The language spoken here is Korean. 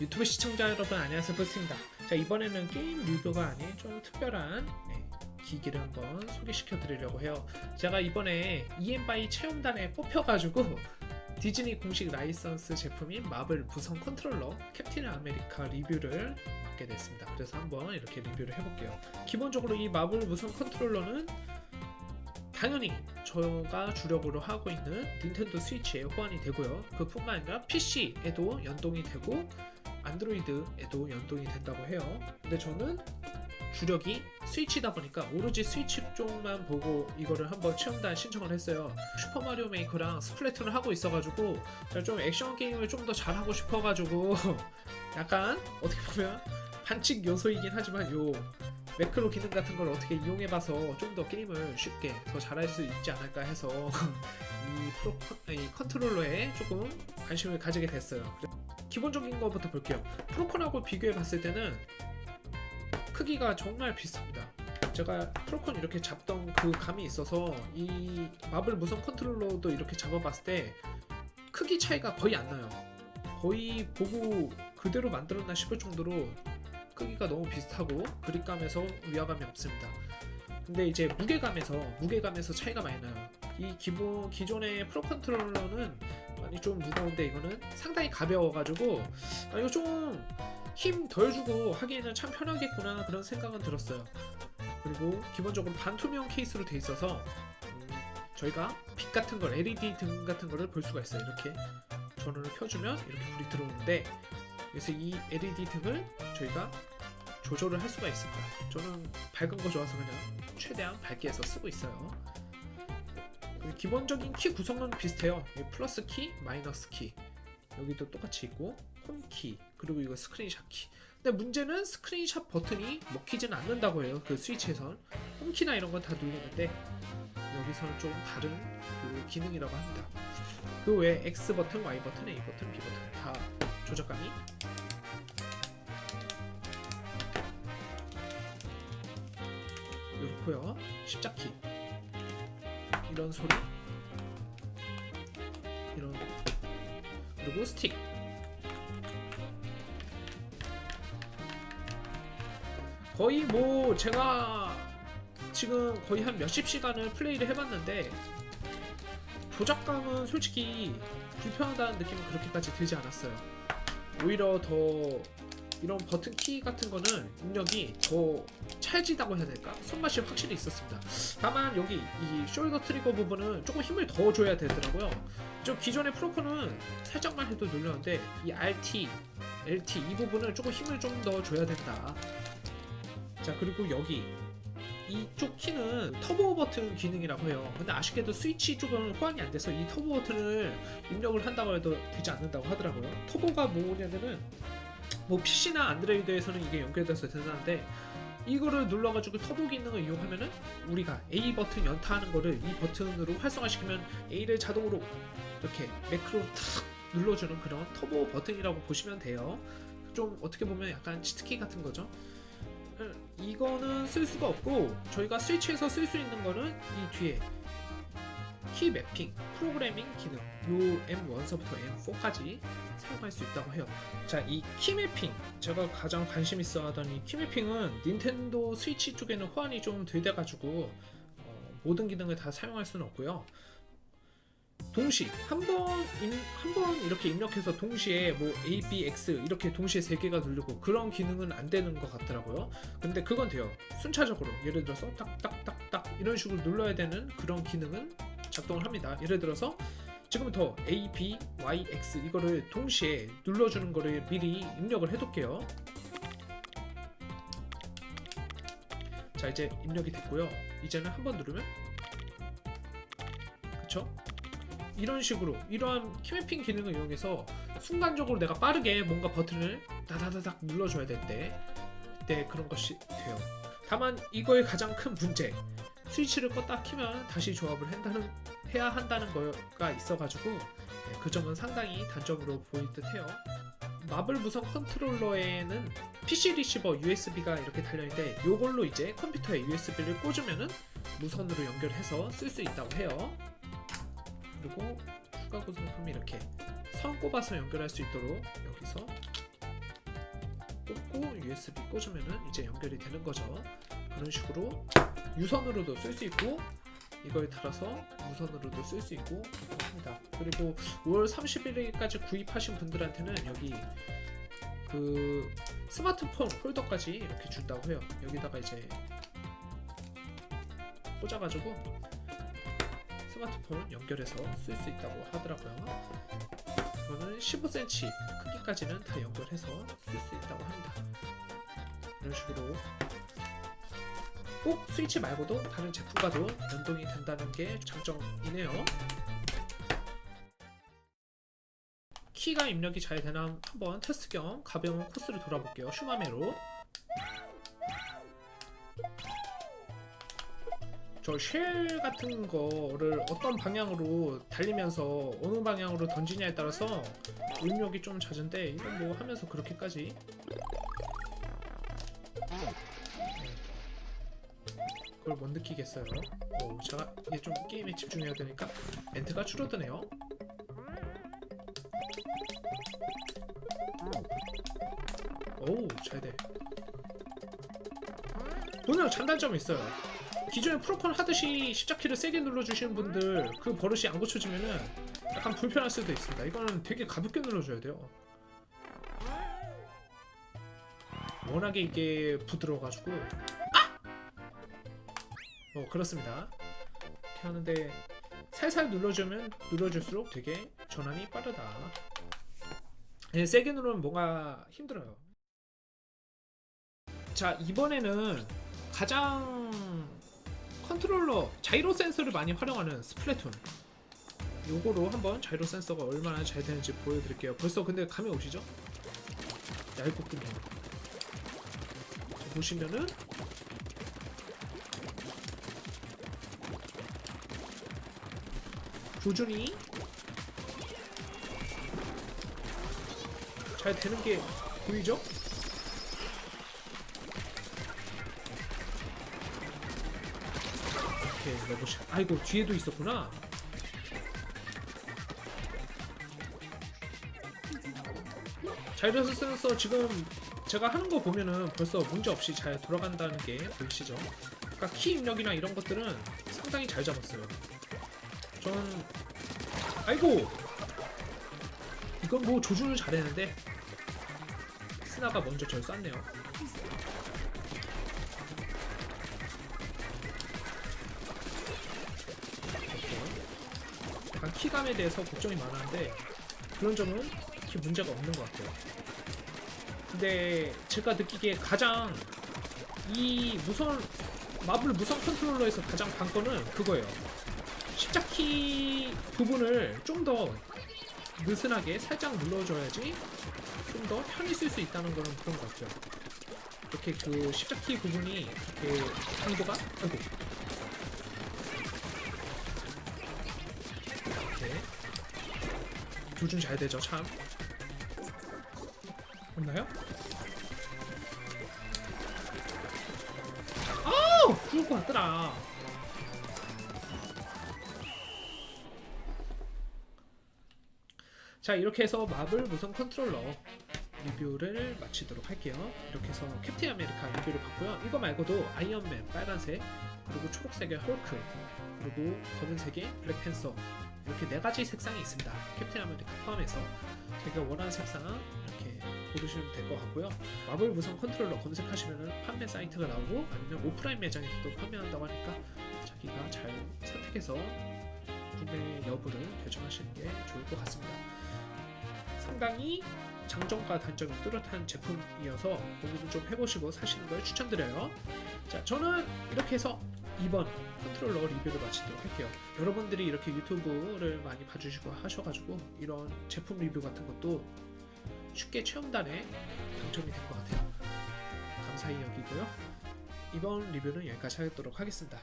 유튜브 시청자 여러분 안녕하세요. 버스입니다. 자 이번에는 게임 리뷰가 아닌 좀 특별한 네, 기기를 한번 소개시켜 드리려고 해요. 제가 이번에 EM바이 체험단에 뽑혀가지고 디즈니 공식 라이선스 제품인 마블 무선 컨트롤러 캡틴 아메리카 리뷰를 받게 됐습니다. 그래서 한번 이렇게 리뷰를 해볼게요. 기본적으로 이 마블 무선 컨트롤러는 당연히 저가 주력으로 하고 있는 닌텐도 스위치에 호환이 되고요. 그뿐만 아니라 PC에도 연동이 되고 안드로이드에도 연동이 된다고 해요. 근데 저는 주력이 스위치다 보니까 오로지 스위치 쪽만 보고 이거를 한번 체험단 신청을 했어요. 슈퍼 마리오 메이커랑 스플래툰을 하고 있어가지고 제가 좀 액션 게임을 좀 더 잘하고 싶어가지고 약간 어떻게 보면 반칙 요소이긴 하지만 요 매크로 기능 같은 걸 어떻게 이용해봐서 좀 더 게임을 쉽게 더 잘할 수 있지 않을까 해서 이 프로 이 컨트롤러에 조금 관심을 가지게 됐어요. 기본적인 것부터 볼게요. 프로콘하고 비교해 봤을 때는 크기가 정말 비슷합니다. 제가 프로콘 이렇게 잡던 그 감이 있어서 이 마블 무선 컨트롤러도 이렇게 잡아봤을 때 크기 차이가 거의 안 나요. 거의 보고 그대로 만들었나 싶을 정도로 크기가 너무 비슷하고 그립감에서 위화감이 없습니다. 근데 이제 무게감에서 무게감에서 차이가 많이 나요. 이 기본 기존의 프로 컨트롤러는 많이 좀 무거운데 이거는 상당히 가벼워가지고 아, 이거 좀 힘 덜 주고 하기에는 참 편하겠구나 그런 생각은 들었어요. 그리고 기본적으로 반투명 케이스로 돼 있어서 음, 저희가 빛 같은 걸 LED 등 같은 거를 볼 수가 있어요. 이렇게 전원을 켜주면 이렇게 불이 들어오는데 그래서 이 LED 등을 저희가 조절을 할 수가 있습니다. 저는 밝은 거 좋아서 그냥 최대한 밝게 해서 쓰고 있어요. 기본적인 키 구성은 비슷해요. 이 플러스 키, 마이너스 키 여기도 똑같이 있고 홈 키, 그리고 이거 스크린샷 키. 근데 문제는 스크린샷 버튼이 먹히지는 않는다고 해요. 그 스위치에선 홈키나 이런 건 다 눌리는데 여기서는 좀 다른 그 기능이라고 합니다. 그 외에 X 버튼, Y 버튼, A 버튼, B 버튼 다 조작감이 이렇고요. 십자키 이런 소리. 이런 그리고 스틱. 거의 뭐 제가 지금 거의 한 몇십 시간을 플레이를 해봤는데 조작감은 솔직히 불편하다는 느낌은 그렇게까지 들지 않았어요. 오히려 더 이런 버튼 키 같은 거는 입력이 더 찰지다고 해야 될까? 손맛이 확실히 있었습니다. 다만 여기 이 숄더 트리거 부분은 조금 힘을 더 줘야 되더라고요. 저 기존의 프로코는 살짝만 해도 눌렸는데 이 RT, LT 이 부분은 조금 힘을 좀 더 줘야 된다. 자 그리고 여기 이쪽 키는 터보 버튼 기능이라고 해요. 근데 아쉽게도 스위치 쪽은 호환이 안 돼서 이 터보 버튼을 입력을 한다고 해도 되지 않는다고 하더라고요. 터보가 뭐냐면은 뭐 PC나 안드로이드에서는 이게 연결돼서 대단한데 이거를 눌러가지고 터보 기능을 이용하면은 우리가 A 버튼 연타하는 거를 이 버튼으로 활성화시키면 A를 자동으로 이렇게 매크로 탁 눌러주는 그런 터보 버튼이라고 보시면 돼요. 좀 어떻게 보면 약간 치트키 같은 거죠. 이거는 쓸 수가 없고 저희가 스위치에서 쓸 수 있는 거는 이 뒤에 키 매핑, 프로그래밍 기능 요 M1서부터 M4까지 사용할 수 있다고 해요. 자, 이 키 매핑 제가 가장 관심 있어 하던 이 키 매핑은 닌텐도 스위치 쪽에는 호환이 좀 덜 돼가지고 어, 모든 기능을 다 사용할 수는 없고요. 동시 한번 한 번 이렇게 입력해서 동시에 뭐 A, B, X 이렇게 동시에 세 개가 누르고 그런 기능은 안 되는 것 같더라고요. 근데 그건 돼요. 순차적으로 예를 들어서 딱딱딱딱 이런 식으로 눌러야 되는 그런 기능은 작동을 합니다. 예를 들어서 지금부터 A, B, Y, X 이거를 동시에 눌러주는 거를 미리 입력을 해둘게요. 자 이제 입력이 됐고요. 이제는 한 번 누르면 그쵸? 이런 식으로 이러한 키매핑 기능을 이용해서 순간적으로 내가 빠르게 뭔가 버튼을 다다다닥 눌러줘야 될 때 그때 그런 것이 돼요. 다만 이거의 가장 큰 문제 스위치를 껐다 키면 다시 조합을 한다는 해야 한다는 거가 있어가지고 네, 그 점은 상당히 단점으로 보일 듯해요. 마블 무선 컨트롤러에는 PC 리시버 USB가 이렇게 달려있는데 이걸로 이제 컴퓨터에 USB를 꽂으면은 무선으로 연결해서 쓸 수 있다고 해요. 그리고 추가 구성품이 이렇게 선 꼽아서 연결할 수 있도록 여기서 USB 꽂으면은 이제 연결이 되는 거죠. 그런 식으로 유선으로도 쓸 수 있고 이거에 따라서 무선으로도 쓸 수 있고 합니다. 그리고 5월 30일까지 구입하신 분들한테는 여기 그 스마트폰 홀더까지 이렇게 준다고 해요. 여기다가 이제 꽂아가지고 스마트폰 연결해서 쓸 수 있다고 하더라고요. 이거는 15cm 크기까지는 다 연결해서 쓸 수 있다고 합니다. 이런 식으로 꼭 스위치 말고도 다른 제품과도 연동이 된다는 게 장점이네요. 키가 입력이 잘 되나 한번 테스트 겸 가벼운 코스를 돌아볼게요. 슈마메로. 저 쉘 같은 거를 어떤 방향으로 달리면서 어느 방향으로 던지냐에 따라서 입력이 좀 잦은데 이건 뭐 하면서 그렇게까지 그걸 못 느끼겠어요. 오, 제가 이게 좀 게임에 집중해야 되니까 멘트가 줄어드네요. 오, 잘 돼. 오늘 장단점이 있어요. 기존에 프로콘 하듯이 십자키를 세게 눌러주시는 분들 그 버릇이 안 고쳐지면은 약간 불편할 수도 있습니다. 이거는 되게 가볍게 눌러줘야 돼요. 워낙에 이게 부드러워가지고 아! 어 그렇습니다. 이렇게 하는데 살살 눌러주면 눌러줄수록 되게 전환이 빠르다. 예, 세게 누르면 뭔가 힘들어요. 자 이번에는 가장 컨트롤러 자이로 센서를 많이 활용하는 스플래툰 요거로 한번 자이로 센서가 얼마나 잘 되는지 보여드릴게요 벌써 근데 감이 오시죠? 얇고군요 자, 보시면은 조준이 잘 되는 게 보이죠? 이렇게 러브샷 아이고 뒤에도 있었구나 자이로스 센서 지금 제가 하는 거 보면은 벌써 문제 없이 잘 돌아간다는 게 보이시죠? 그러니까 키 입력이나 이런 것들은 상당히 잘 잡았어요. 전 아이고 이건 뭐 조준을 잘했는데 스나가 먼저 절 쐈네요. 키감에 대해서 걱정이 많았는데 그런 점은 딱히 문제가 없는 것 같아요. 근데 제가 느끼기에 가장 이 무선 마블 무선 컨트롤러에서 가장 관건은 그거예요. 십자키 부분을 좀 더 느슨하게 살짝 눌러줘야지 좀 더 편히 쓸 수 있다는 거는 그런 것 같아요. 이렇게 그 십자키 부분이 이렇게 강도가 아이고 이렇게 조준 잘 되죠 참. 없나요? 아우! 죽을 것 같더라. 자 이렇게 해서 마블 무선 컨트롤러 리뷰를 마치도록 할게요 이렇게 해서 캡틴 아메리카 리뷰를 봤고요 이거 말고도 아이언맨 빨간색 그리고 초록색의 헐크 그리고 검은색의 블랙팬서 이렇게 네 가지 색상이 있습니다. 캡틴 아메리카 포함해서 제가 원하는 색상 이렇게 고르시면 될 것 같고요. 마블 무선 컨트롤러 검색하시면 판매 사이트가 나오고 아니면 오프라인 매장에서도 판매한다고 하니까 자기가 잘 선택해서 구매 여부를 결정하시는 게 좋을 것 같습니다. 상당히 장점과 단점이 뚜렷한 제품이어서 고민을 좀 해보시고 사시는 걸 추천드려요. 자, 저는 이렇게 해서 이번 컨트롤러 리뷰를 마치도록 할게요. 여러분들이 이렇게 유튜브를 많이 봐주시고 하셔가지고 이런 제품 리뷰 같은 것도 쉽게 체험단에 당첨이 된 것 같아요. 감사히 여기고요. 이번 리뷰는 여기까지 하도록 하겠습니다.